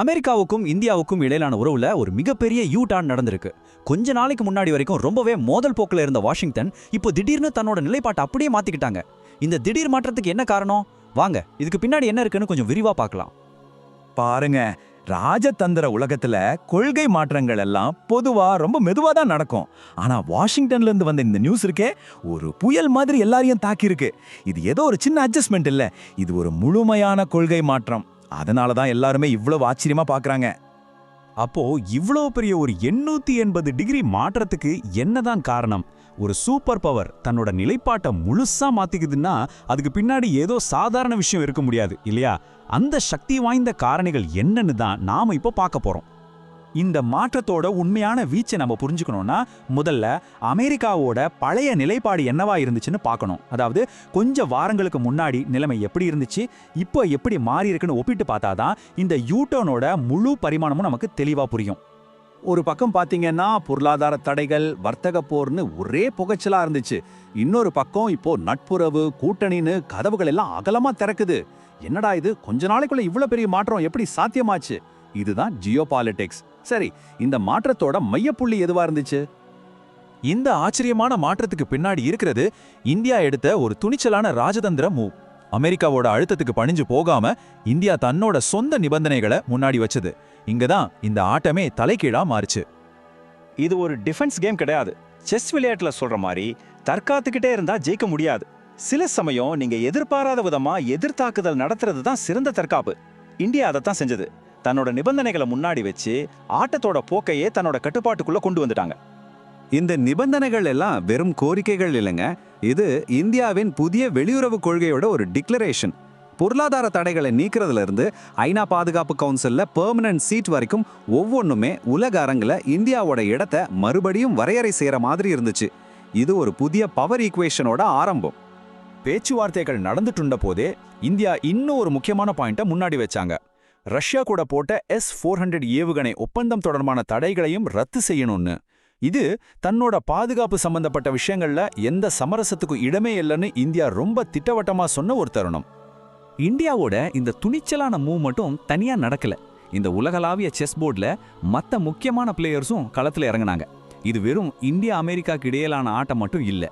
அமெரிக்காவுக்கும் இந்தியாவுக்கும் இடையிலான உறவுல ஒரு மிகப்பெரிய யூ நடந்திருக்கு. கொஞ்ச நாளைக்கு முன்னாடி வரைக்கும் ரொம்பவே மோதல் போக்கில் இருந்த வாஷிங்டன் இப்போ திடீர்னு தன்னோட நிலைப்பாட்டை அப்படியே மாத்திக்கிட்டாங்க. இந்த திடீர் மாற்றத்துக்கு என்ன காரணம்? வாங்க இதுக்கு பின்னாடி என்ன இருக்குன்னு கொஞ்சம் விரிவா பார்க்கலாம். பாருங்க ராஜதந்திர உலகத்துல கொள்கை மாற்றங்கள் எல்லாம் பொதுவா ரொம்ப மெதுவா தான் நடக்கும். ஆனா வாஷிங்டன்ல இருந்து வந்த இந்த நியூஸ் இருக்கே ஒரு புயல் மாதிரி எல்லாரையும் தாக்கியிருக்கு. இது ஏதோ ஒரு சின்ன அட்ஜஸ்ட்மெண்ட் இல்ல இது ஒரு முழுமையான கொள்கை மாற்றம். அதனால தான் எல்லாருமே இவ்வளவு ஆச்சரியமா பார்க்கறாங்க அப்போ இவ்வளோ பெரிய ஒரு எண்ணூத்தி எண்பது டிகிரி மாற்றத்துக்கு என்னதான் காரணம்? ஒரு சூப்பர் பவர் தன்னோட நிலைப்பாட்டை முழுசா மாத்திக்குதுன்னா அதுக்கு பின்னாடி ஏதோ சாதாரண விஷயம் இருக்க முடியாது இல்லையா? அந்த சக்தி வாய்ந்த காரணிகள் என்னன்னு தான் நாம இப்போ பார்க்க போறோம். இந்த மாற்றத்தோட உண்மையான வீச்சை நம்ம புரிஞ்சுக்கணும்னா முதல்ல அமெரிக்காவோட பழைய நிலைப்பாடு என்னவா இருந்துச்சுன்னு பார்க்கணும். அதாவது கொஞ்ச வாரங்களுக்கு முன்னாடி நிலைமை எப்படி இருந்துச்சு இப்போ எப்படி மாறி இருக்குன்னு ஒப்பிட்டு பார்த்தாதான் இந்த யூட்டோனோட முழு பரிமாணமும் நமக்கு தெளிவாக புரியும். ஒரு பக்கம் பார்த்தீங்கன்னா பொருளாதார தடைகள் வர்த்தக போர்னு ஒரே புகைச்சலா இருந்துச்சு. இன்னொரு பக்கம் இப்போ நட்புறவு கூட்டணின்னு கதவுகள் எல்லாம் அகலமா திறக்குது. என்னடா இது? கொஞ்ச நாளைக்குள்ள இவ்வளவு பெரிய மாற்றம் எப்படி சாத்தியமாச்சு? இதுதான் ஜியோ பாலிடிக்ஸ் சரி இந்த மாற்றத்தோட மையப்புள்ளி எதுவா இருந்துச்சு? இந்த ஆச்சரியமான மாற்றத்துக்கு பின்னாடி இருக்கிறது இந்தியா எடுத்த ஒரு துணிச்சலான ராஜதந்திர மூவ் அமெரிக்காவோட அழுத்தத்துக்கு பணிஞ்சு போகாம இந்தியா தன்னோட சொந்த நிபந்தனைகளை முன்னாடி வச்சது. இங்கதான் இந்த ஆட்டமே தலைகீழா மாறுச்சு. இது ஒரு டிஃபென்ஸ் கேம் கிடையாது. செஸ் விளையாட்டுல சொல்ற மாதிரி தற்காத்துக்கிட்டே இருந்தா ஜெயிக்க முடியாது. சில சமயம் நீங்க எதிர்பாராத விதமா எதிர்த்தாக்குதல் நடத்துறது தான் சிறந்த தற்காப்பு. இந்தியா அதைத்தான் செஞ்சது. தன்னோட நிபந்தனைகளை முன்னாடி வச்சு ஆட்டத்தோட போக்கையே தன்னோட கட்டுப்பாட்டுக்குள்ள கொண்டு வந்துட்டாங்க. இந்த நிபந்தனைகள் எல்லாம் வெறும் கோரிக்கைகள் இல்லைங்க. இது இந்தியாவின் புதிய வெளியுறவு கொள்கையோட ஒரு டிக்ளரேஷன். பொருளாதார தடைகளை நீக்கிறதுல இருந்து ஐநா பாதுகாப்பு கவுன்சில்ல பெர்மனன்ட் சீட் வரைக்கும் ஒவ்வொன்றுமே உலக அரங்கில் இந்தியாவோட இடத்தை மறுபடியும் வரையறை செய்யற மாதிரி இருந்துச்சு. இது ஒரு புதிய பவர் ஈக்குவேஷனோட ஆரம்பம். பேச்சுவார்த்தைகள் நடந்துட்டுண்ட போதே இந்தியா இன்னும் ஒரு முக்கியமான பாயிண்ட்டை முன்னாடி வச்சாங்க. ரஷ்யா கூட போட்ட எஸ் ஃபோர் ஹண்ட்ரட் ஏவுகணை ஒப்பந்தம் தொடர்பான தடைகளையும் ரத்து செய்யணும்னு. இது தன்னோட பாதுகாப்பு சம்பந்தப்பட்ட விஷயங்கள்ல எந்த சமரசத்துக்கும் இடமே இல்லைன்னு இந்தியா ரொம்ப திட்டவட்டமா சொன்ன ஒரு தருணம். இந்தியாவோட இந்த துணிச்சலான மூவ் மட்டும் தனியா நடக்கல. இந்த உலகளாவிய செஸ் போர்டில் மற்ற முக்கியமான பிளேயர்ஸும் களத்தில் இறங்குனாங்க. இது வெறும் இந்தியா அமெரிக்காக்கு இடையிலான ஆட்டம் மட்டும் இல்லை.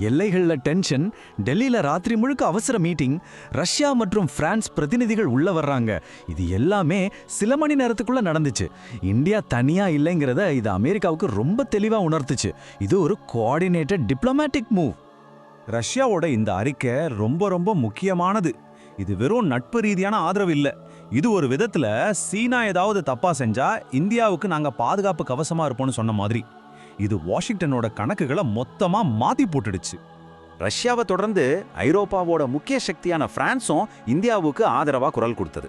எல்லைகளில் டென்ஷன் டெல்லியில் ராத்திரி முழுக்க அவசர மீட்டிங் ரஷ்யா மற்றும் பிரான்ஸ் பிரதிநிதிகள் உள்ள வர்றாங்க. இது எல்லாமே சில மணி நேரத்துக்குள்ள நடந்துச்சு. இந்தியா தனியா இல்லைங்கிறத இது அமெரிக்காவுக்கு ரொம்ப தெளிவாக உணர்த்துச்சு. இது ஒரு கோஆர்டினேட்டட் டிப்ளமேட்டிக் மூவ் ரஷ்யாவோட இந்த அறிக்கை ரொம்ப ரொம்ப முக்கியமானது. இது வெறும் நட்பு ரீதியான ஆதரவு இல்லை. இது ஒரு விதத்தில் சீனா ஏதாவது தப்பாக செஞ்சால் இந்தியாவுக்கு நாங்கள் பாதுகாப்பு கவசமாக இருப்போம்னு சொன்ன மாதிரி. இது வாஷிங்டனோட கணக்குகளை மொத்தமா மாத்தி போட்டுடுச்சு. ரஷ்யாவை தொடர்ந்து ஐரோப்பாவோட முக்கிய சக்தியான பிரான்ஸும் இந்தியாவுக்கு ஆதரவா குரல் கொடுத்தது.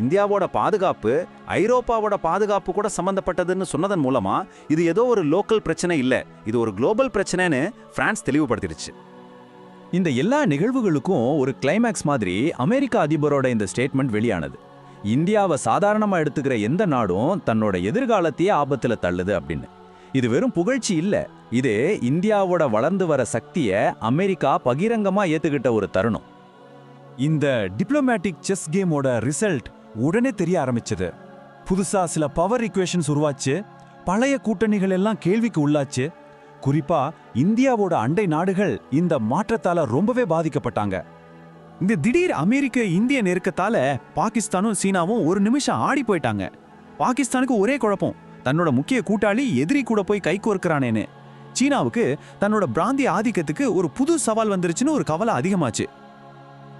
இந்தியாவோட பாதுகாப்பு ஐரோப்பாவோட பாதுகாப்பு கூட சம்பந்தப்பட்டதுன்னு சொன்னதன் மூலமா இது ஏதோ ஒரு லோக்கல் பிரச்சனை இல்ல இது ஒரு குளோபல் பிரச்சனைன்னு பிரான்ஸ் தெளிவுபடுத்திடுச்சு. இந்த எல்லா நிகழ்வுகளுக்கும் ஒரு கிளைமேக்ஸ் மாதிரி அமெரிக்க அதிபரோட இந்த ஸ்டேட்மெண்ட் வெளியானது. இந்தியாவை சாதாரணமா எடுத்துக்கிற எந்த நாடும் தன்னோட எதிர்காலத்தையே ஆபத்துல தள்ளுது அப்படின்னு. இது வெறும் புகழ்ச்சி இல்ல. இது இந்தியாவோட வளர்ந்து வர சக்தியை அமெரிக்கா பகிரங்கமா ஏத்துக்கிட்ட ஒரு தருணம். இந்த டிப்ளமேட்டிக் செஸ் கேமோட ரிசல்ட் உடனே தெரிய ஆரம்பிச்சது. புதுசா சில பவர் ஈக்குவேஷன்ஸ் உருவாச்சு. பழைய கூட்டணிகள் எல்லாம் கேள்விக்கு உள்ளாச்சு. குறிப்பா இந்தியாவோட அண்டை நாடுகள் இந்த மாற்றத்தால ரொம்பவே பாதிக்கப்பட்டாங்க. இந்த திடீர் அமெரிக்க இந்திய நெருக்கத்தால பாகிஸ்தானும் சீனாவும் ஒரு நிமிஷம் ஆடி போயிட்டாங்க. பாகிஸ்தானுக்கு ஒரே குழப்பம். தன்னோட முக்கிய கூட்டாளி எதிரி கூட போய் கைகோர்க்கிறானேன்னு சீனாவுக்கு தன்னோட பிராந்திய ஆதிக்கத்துக்கு ஒரு புது சவால் வந்துருச்சுன்னு ஒரு கவலை அதிகமாச்சு.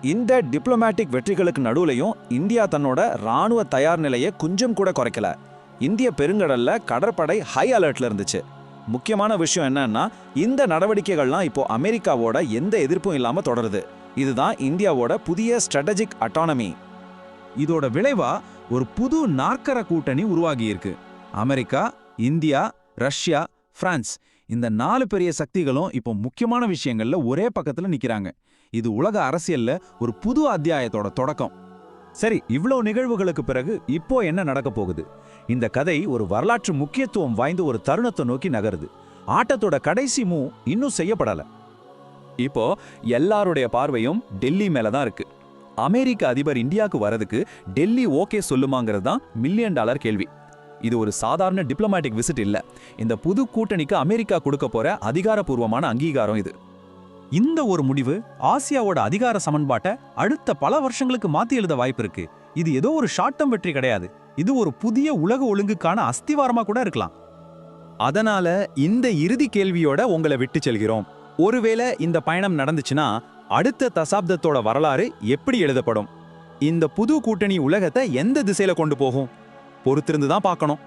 இந்த டிப்ளமேட்டிக் வெற்றிகளுக்கு நடுவுலையும் இந்தியா தன்னோட ராணுவ தயார் நிலையை கொஞ்சம் கூட குறைக்கல. இந்திய பெருங்கடல்ல கடற்படை ஹை அலர்ட்ல இருந்துச்சு. முக்கியமான விஷயம் என்னன்னா இந்த நடவடிக்கைகள்லாம் இப்போ அமெரிக்காவோட எந்த எதிர்ப்பும் இல்லாம தொடருது. இதுதான் இந்தியாவோட புதிய ஸ்ட்ராட்டஜிக் அட்டானமி இதோட விளைவா ஒரு புது நாற்கர கூட்டணி உருவாகியிருக்கு. அமெரிக்கா இந்தியா ரஷ்யா பிரான்ஸ் இந்த நாலு பெரிய சக்திகளும் இப்போ முக்கியமான விஷயங்கள்ல ஒரே பக்கத்தில் நிற்கிறாங்க இது உலக அரசியல்ல ஒரு புது அத்தியாயத்தோட தொடக்கம். சரி இவ்வளோ நிகழ்வுகளுக்கு பிறகு இப்போ என்ன நடக்க போகுது? இந்த கதை ஒரு வரலாற்று முக்கியத்துவம் வாய்ந்த ஒரு தருணத்தை நோக்கி நகருது. ஆட்டத்தோட கடைசி மூ இன்னும் செய்யப்படலை. இப்போ எல்லாருடைய பார்வையும் டெல்லி மேல தான் இருக்கு. அமெரிக்க அதிபர் இந்தியாவுக்கு வரதுக்கு டெல்லி ஓகே சொல்லுமாங்கிறது தான் மில்லியன் டாலர் கேள்வி. இது ஒரு சாதாரண டிப்ளமேட்டிக் விசிட் இல்லை. இந்த புது கூட்டணிக்கு அமெரிக்கா கொடுக்க போற அதிகாரப்பூர்வமான அங்கீகாரம் இது. இந்த ஒரு முடிவு ஆசியாவோட அதிகார சமன்பாட்டை அடுத்த பல வருஷங்களுக்கு மாத்தி எழுத வாய்ப்பு இருக்கு. இது ஏதோ ஒரு ஷார்ட் டர்ம் வெற்றி கிடையாது. இது ஒரு புதிய உலக ஒழுங்குக்கான அஸ்திவாரமா கூட இருக்கலாம். அதனால இந்த இறுதி கேள்வியோட உங்களை விட்டு செல்கிறோம். ஒருவேளை இந்த பயணம் நடந்துச்சுன்னா அடுத்த தசாப்தத்தோட வரலாறு எப்படி எழுதப்படும்? இந்த புது கூட்டணி உலகத்தை எந்த திசையில கொண்டு போகும்? பொறுத்திருந்து தான் பார்க்கணும்.